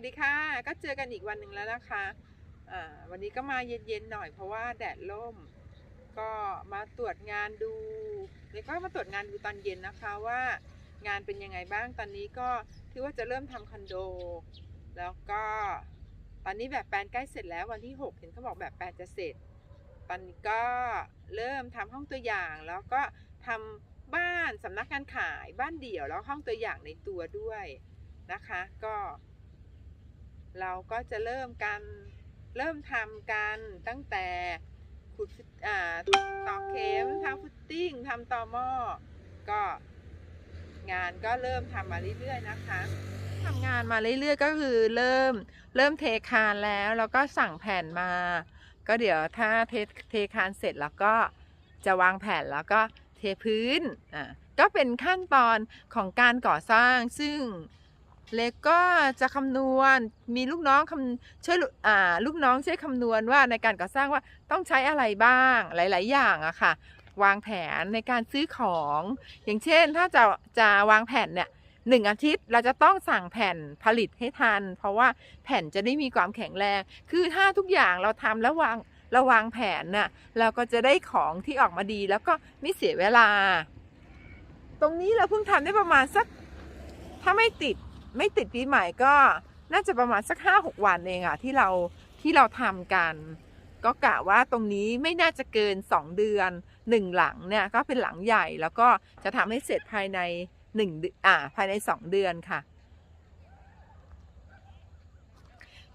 วัสดีค่ะ ก็เจอกันอีกวันหนึ่งแล้วนะคะวันนี้ก็มาเย็นๆหน่อยเพราะว่าแดดล่ม ก็มาตรวจงานดูแล้วก็มาตรวจงานดูตอนเย็นนะคะว่างานเป็นยังไงบ้างตอนนี้ก็ที่ว่าจะเริ่มทำคอนโด แล้วก็ตอนนี้แบบแปลนใกล้เสร็จแล้ววันที่ 6 เห็นเขาบอกแบบแปลนจะเสร็จ ตอนนี้ก็เริ่มทำห้องตัวอย่างแล้วก็ทำบ้านสำนักงานขายบ้านเดี่ยวแล้วห้องตัวอย่างในตัวด้วยนะคะ ก็ เราก็จะเริ่มกันเริ่มทำกันตั้งแต่ขุดตอ่าตอกเข็มทำฟุตติ้งทำตอหม้อก็งานก็เริ่มทำมาเรื่อยๆนะคะทำงานมาเรื่อยๆ ก็คือเริ่มเริ่มเทคานแล้วแล้วก็สั่งแผ่นมา ก็เดี๋ยวถ้าเทเทคานเสร็จแล้วก็จะวางแผ่นแล้วก็เทพื้นอ่าก็เป็นขั้นตอนของการก่อสร้างซึ่ง เล็กก็จะคำนวณมีลูกน้องคำช่วยลูอ่าลูกน้องช่วยคำนวณว่าในการก่อสร้างว่าต้องใช้อะไรบ้างหลาย ๆ อย่างอะค่ะ วางแผนในการซื้อของ อย่างเช่นถ้าจะจะวางแผนเนี่ยหนึ่งอาทิตย์เราจะต้องสั่งแผ่นผลิตให้ทัน เพราะว่าแผ่นจะได้มีความแข็งแรง คือถ้าทุกอย่างเราทำแล้ววางเราวางแผนน่ะเราก็จะได้ของที่ออกมาดีแล้วก็ไม่เสียเวลา ตรงนี้เราเพิ่งทำได้ประมาณสักถ้าไม่ติด ไม่ติดปีใหม่ก็น่าจะประมาณสักห้าหกวันเองอะที่เราที่เราทำกัน ก็กะว่าตรงนี้ไม่น่าจะเกินสองเดือนหนึ่งหลังเนี่ยก็เป็นหลังใหญ่แล้วก็จะทำให้เสร็จภายในหนึ่งอ่าภายในสองเดือนค่ะ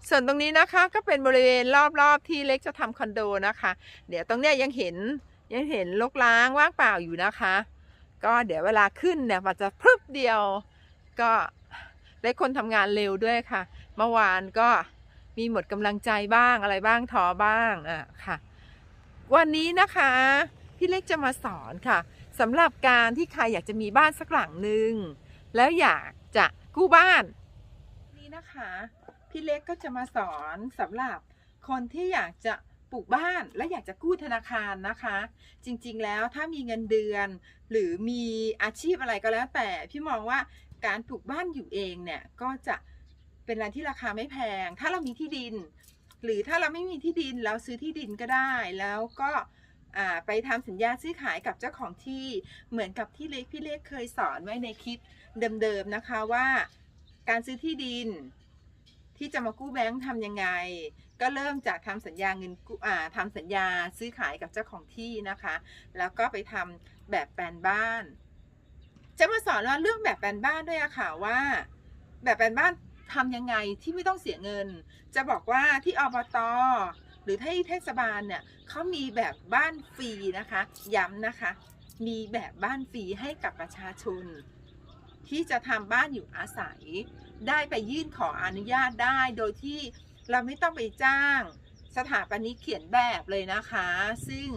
ส่วนตรงนี้นะคะก็เป็นบริเวณรอบๆที่เล็กจะทำคอนโดนะคะ เดี๋ยวตรงเนี้ยยังเห็นยังเห็นลกล้างว่างเปล่าอยู่นะคะ ก็เดี๋ยวเวลาขึ้นเนี่ยมันจะพรึบเดียวก็ ได้คนทำงานเร็วด้วยค่ะ เมื่อวานก็มีหมดกำลังใจบ้างอะไรบ้างท้อบ้างอะค่ะ วันนี้นะคะ พี่เล็กจะมาสอนค่ะสำหรับการที่ใครอยากจะมีบ้านสักหลังหนึ่งแล้วอยากจะกู้บ้าน นี่นะคะ พี่เล็กก็จะมาสอนสำหรับคนที่อยากจะปลูกบ้านและอยากจะกู้ธนาคารนะคะ จริงๆแล้วถ้ามีเงินเดือน หรือมีอาชีพอะไรก็แล้วแต่ พี่มองว่า การปลูกบ้านอยู่เองเนี่ยก็จะเป็นอะไรที่ราคาไม่แพง ถ้าเรามีที่ดิน หรือถ้าเราไม่มีที่ดินเราซื้อที่ดินก็ได้ แล้วก็ไปทำสัญญาซื้อขายกับเจ้าของที่เหมือนกับที่เล็กพี่เล็กเคยสอนไว้ในคลิปเดิมๆนะคะว่า การซื้อที่ดิน ที่จะมากู้แบงค์ทำยังไง ก็เริ่มจากทำสัญญาเงินกู้อ่าทำสัญญาซื้อขายกับเจ้าของที่นะคะ แล้วก็ไปทำแบบแปลนบ้าน จะมาสอนว่าเรื่องแบบแปลนบ้านด้วยอะค่ะว่า แบบแปลนบ้านทำยังไงที่ไม่ต้องเสียเงิน จะบอกว่าที่อบตหรือที่เทศบาลเนี่ยเขามีแบบบ้านฟรีนะคะ ย้ำนะคะ มีแบบบ้านฟรีให้กับประชาชน ที่จะทำบ้านอยู่อาศัย ได้ไปยื่นขออนุญาตได้โดยที่เราไม่ต้องไปจ้าง สถาปนิกเขียนแบบเลยนะคะ ซึ่ง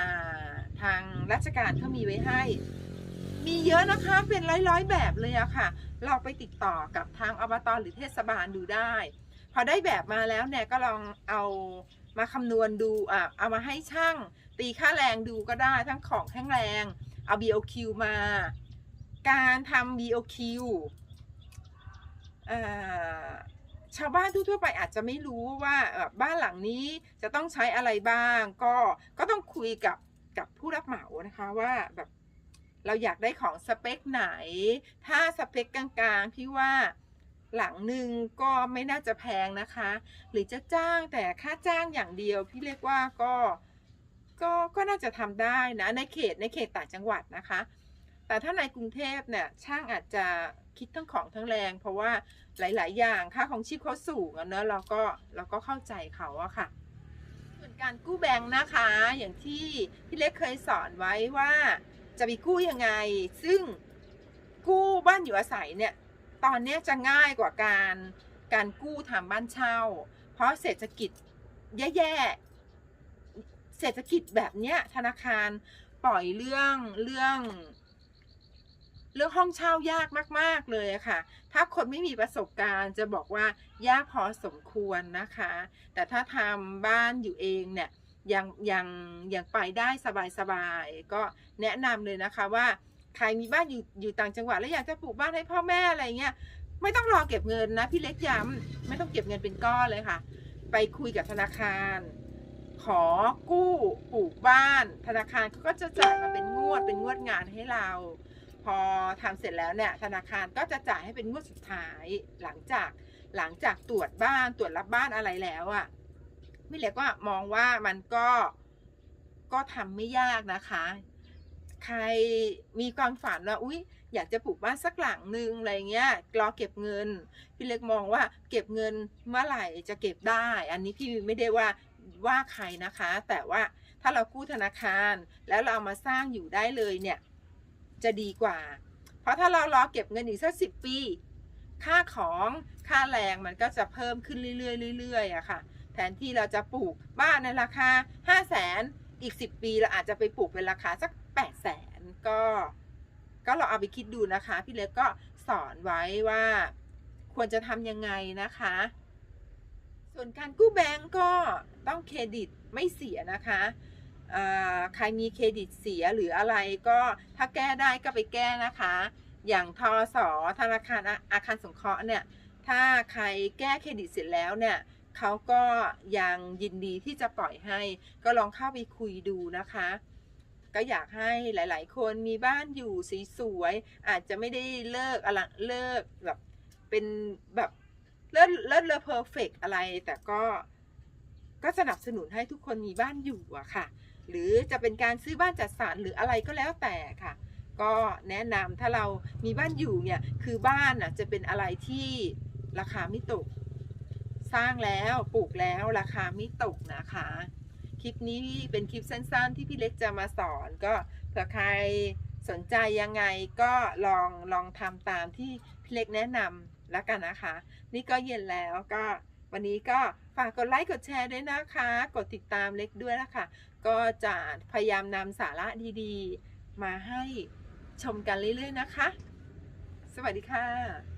าทางราชการเขามีไว้ให้ มีเยอะนะคะเป็นร้อยๆ แบบเลยอะค่ะ เราไปติดต่อกับทางอบตหรือเทศบาลดูได้ พอได้แบบมาแล้วเนี่ยก็ลองเอามาคำนวณดูอะเอามาให้ช่างตีค่าแรงดูก็ได้ทั้งของแห้งแรง เอา BOQ มา การทำ BOQ อ่อชาวบ้านทั่วไปอาจจะไม่รู้ว่าบ้านหลังนี้จะต้องใช้อะไรบ้าง ก็ก็ต้องคุยกับกับผู้รับเหมานะคะว่าแบบ เราอยากได้ของสเปคไหน ถ้าสเปคกลางๆ พี่ว่าหลังหนึ่งก็ไม่น่าจะแพงนะคะ หรือจะจ้างแต่ค่าจ้างอย่างเดียว พี่เรียกว่าก็ก็ก็น่าจะทำได้นะในเขตในเขตต่างจังหวัดนะคะ แต่ถ้าในกรุงเทพเนี่ยช่างอาจจะคิดทั้งของทั้งแรง เพราะว่าหลาย ๆ อย่างค่าของชีพเขาสูงเนอะเราก็เราก็เข้าใจเขาอะค่ะ ส่วนการกู้แบงค์นะคะ อย่างที่พี่เล็กเคยสอนไว้ว่า จะไปกู้ยังไง ซึ่งกู้บ้านอยู่อาศัยเนี่ย ตอนนี้จะง่ายกว่าการการกู้ทำบ้านเช่า เพราะเศรษฐกิจแย่ๆ เศรษฐกิจแบบเนี้ยธนาคารปล่อยเรื่องเรื่องเรื่องห้องเช่ายากมาก ๆ เลยอะค่ะ ถ้าคนไม่มีประสบการณ์จะบอกว่ายากพอสมควรนะคะ แต่ถ้าทำบ้านอยู่เองเนี่ย ยังยังยังไปได้สบายๆก็แนะนำเลยนะคะว่าใครมีบ้านอยู่อยู่ต่างจังหวัดแล้วอยากจะปลูกบ้านให้พ่อแม่อะไรเงี้ยไม่ต้องรอเก็บเงินนะพี่เล็กย้ำไม่ต้องเก็บเงินเป็นก้อนเลยค่ะ ไปคุยกับธนาคาร ขอกู้ปลูกบ้าน ธนาคารเขาก็จะจ่ายมาเป็นงวดเป็นงวดงานให้เรา พอทำเสร็จแล้วเนี่ยธนาคารก็จะจ่ายให้เป็นงวดสุดท้ายหลังจากหลังจากตรวจบ้านตรวจรับบ้านอะไรแล้วอะ่ะ พี่เล็กก็มองว่ามันก็ก็ทำไม่ยากนะคะ ใครมีความฝันว่าอุ้ยอยากจะปลูกบ้านสักหลังหนึ่งอะไรเงี้ยรอเก็บเงิน พี่เล็กมองว่าเก็บเงินเมื่อไหร่จะเก็บได้ อันนี้พี่ไม่ได้ว่าว่าใครนะคะ แต่ว่าถ้าเรากู้ธนาคารแล้วเราเอามาสร้างอยู่ได้เลยเนี่ย จะดีกว่า เพราะถ้าเรารอเก็บเงินอีกสักสิบปี ค่าของค่าแรงมันก็จะเพิ่มขึ้นเรื่อยๆเรื่อยๆอะค่ะ แทนที่เราจะปลูกบ้านในราคา 5 0 0แสนอีก 10 ปีเราอาจจะไปปลูกเป็นราคาสัก 8 0 0แสนก็ก็เราเอาไปคิดดูนะคะ พี่เล็กก็สอนไว้ว่าควรจะทำยังไงนะคะ ส่วนการกู้แบงก์ก็ต้องเครดิตไม่เสียนะคะใครมีเครดิตเสียหรืออะไรก็ถ้าแก้ได้ก็ไปแก้นะคะ อย่างทอสอธนาคารออาคารสงเคราะห์เนี่ย ถ้าใครแก้เครดิตเสร็จแล้วเนี่ย เขาก็ยังยินดีที่จะปล่อยให้ ก็ลองเข้าไปคุยดูนะคะ ก็อยากให้หลาย ๆ คนมีบ้านอยู่สีสวยๆอาจจะไม่ได้เลิกอะไรเลิกแบบเป็นแบบเลิศเลิศเลอเพอร์เฟกอะไร แต่ก็ก็สนับสนุนให้ทุกคนมีบ้านอยู่อะค่ะ หรือจะเป็นการซื้อบ้านจัดสรรหรืออะไรก็แล้วแต่ค่ะ ก็แนะนำถ้าเรามีบ้านอยู่เนี่ย คือบ้านน่ะจะเป็นอะไรที่ราคาไม่ตก สร้างแล้วปลูกแล้วราคาไม่ตกนะคะ คลิปนี้เป็นคลิปสั้นๆ ที่พี่เล็กจะมาสอนก็เผื่อใครสนใจยังไงก็ลองลองทำตามที่พี่เล็กแนะนำแล้วกันนะคะ นี่ก็เย็นแล้วก็วันนี้ก็ฝากกดไลค์กดแชร์ด้วยนะคะ กดติดตามเล็กด้วยนะคะ ก็จะพยายามนำสาระดีๆ มาให้ชมกันเรื่อยๆนะคะ สวัสดีค่ะ